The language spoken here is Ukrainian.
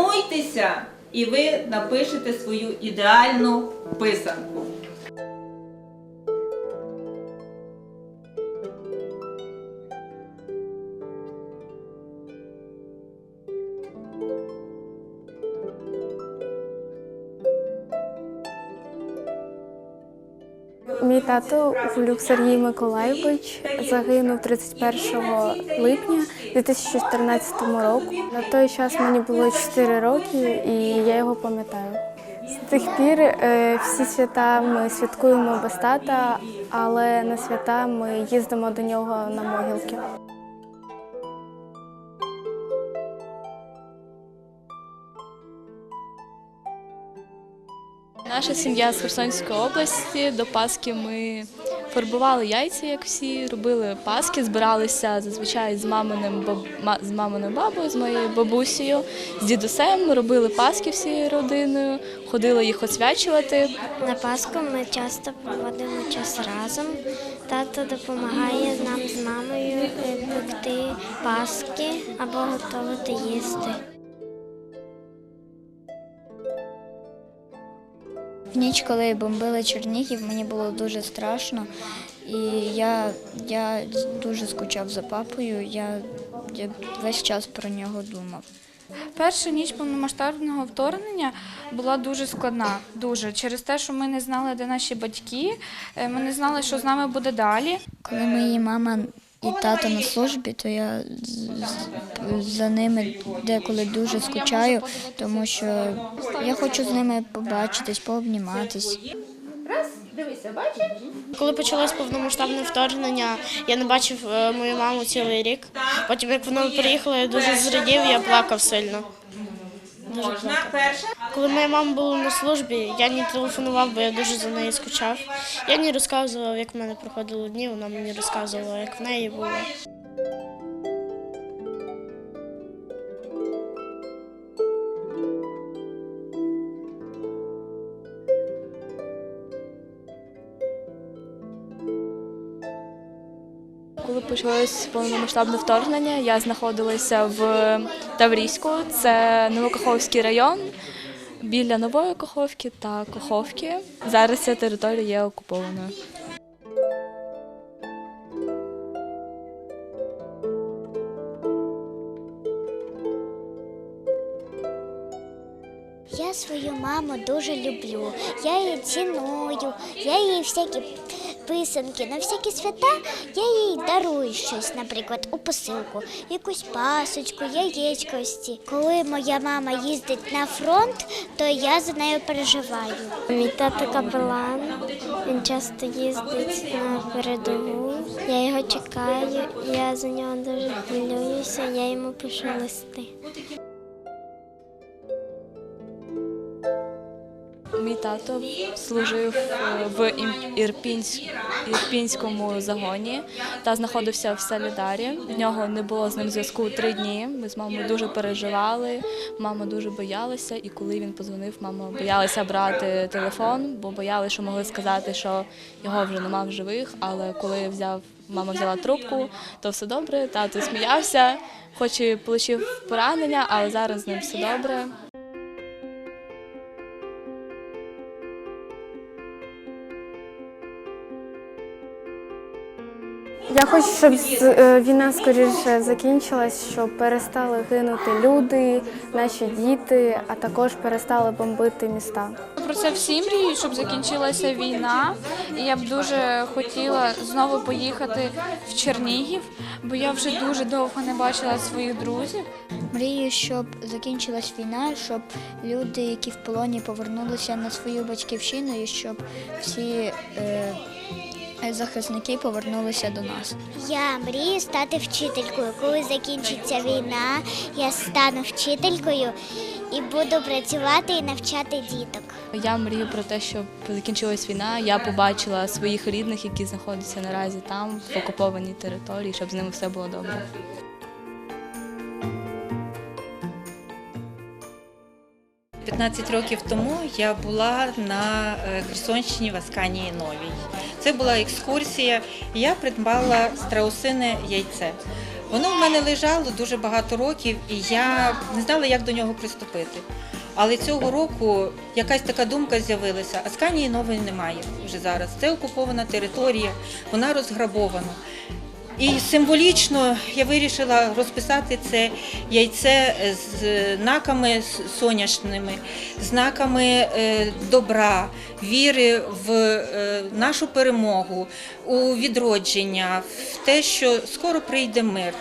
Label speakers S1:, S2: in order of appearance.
S1: Тренуйтеся, і ви напишете свою ідеальну писанку.
S2: Мій тато Гулюк Сергій Миколайович загинув 31 липня 2014 року. На той час мені було 4 роки, і я його пам'ятаю. З тих пір е, всі свята ми святкуємо без тата, але на свята ми їздимо до нього на могилки.
S3: Наша сім'я з Херсонської області. До Пасхи ми фарбували яйця, як всі, робили Паски, збиралися зазвичай з маминим баб... з маминою бабою, з моєю бабусею, з дідусем. Робили Паски всією родиною, ходили їх освячувати.
S4: На Пасху ми часто проводимо час разом. Тато допомагає нам з мамою е, пекти паски або готувати їсти.
S5: В ніч, коли бомбили Чернігів, мені було дуже страшно, і я, я дуже скучав за папою. Я, я весь час про нього думав.
S6: Перша ніч повномасштабного вторгнення була дуже складна. Дуже через те, що ми не знали, де наші батьки, е, ми не знали, що з нами буде далі.
S5: Коли мої мама і тато на службі, то я за ними деколи дуже скучаю, тому що я хочу з ними побачитись, пообніматись.
S7: Коли почалось повномасштабне вторгнення, я не бачив е, мою маму цілий рік. Потім, як вона приїхала, я дуже зрадів, я плакав сильно.
S1: Можна перше.
S7: Коли моя мама була на службі, я не телефонував, бо я дуже за нею скучав. Я не розказував, як в мене проходили дні, вона мені розказувала, як в неї було.
S3: Коли почалось повномасштабне вторгнення, я знаходилася в Таврійську, це Новокаховський район. Біля Нової Каховки та Каховки. Зараз ця територія є окупованою.
S4: Я свою маму дуже люблю. Я її ціную, я їй всякі писанки, на всякі свята я їй дарую щось, наприклад, у посилку, якусь пасочку, яєчко ці. Коли моя мама їздить на фронт, то я за нею переживаю. Мій тато капелан, він часто їздить на передову. Я його чекаю, я за нього дуже хвилююся, я йому пишу листи.
S3: Мій тато служив е, в Ірпінськ, Ірпінському загоні та знаходився в Солідарі. В нього не було з ним зв'язку три дні. Ми з мамою дуже переживали. Мама дуже боялася, і коли він позвонив, мама боялася брати телефон, бо боялися, що могли сказати, що його вже нема в живих. Але коли взяв, мама взяла трубку, то все добре. Тато сміявся, хоч і отримав поранення, але зараз з ним все добре.
S2: Я хочу, щоб е, війна скоріше закінчилась, щоб перестали гинути люди, наші діти, а також перестали бомбити міста.
S6: Про це всі мріють, щоб закінчилася війна. І я б дуже хотіла знову поїхати в Чернігів, бо я вже дуже довго не бачила своїх друзів.
S5: Мрію, щоб закінчилась війна, щоб люди, які в полоні, повернулися на свою батьківщину і щоб всі е, захисники повернулися до нас.
S4: Я мрію стати вчителькою. Коли закінчиться війна, я стану вчителькою і буду працювати і навчати діток.
S3: Я мрію про те, щоб закінчилась війна. Я побачила своїх рідних, які знаходяться наразі там, в окупованій території, щоб з ними все було добре.
S1: – 15 років тому я була на е, Херсонщині в Асканії Новій. Це була екскурсія. і Я придбала страусине яйце. Воно в мене лежало дуже багато років, і я не знала, як до нього приступити. Але цього року якась така думка з'явилася. Асканії нової немає вже зараз. Це окупована територія, вона розграбована. І символічно я вирішила розписати це яйце з знаками соняшними, знаками е, добра, віри в е, нашу перемогу, у відродження, в те, що скоро прийде мир.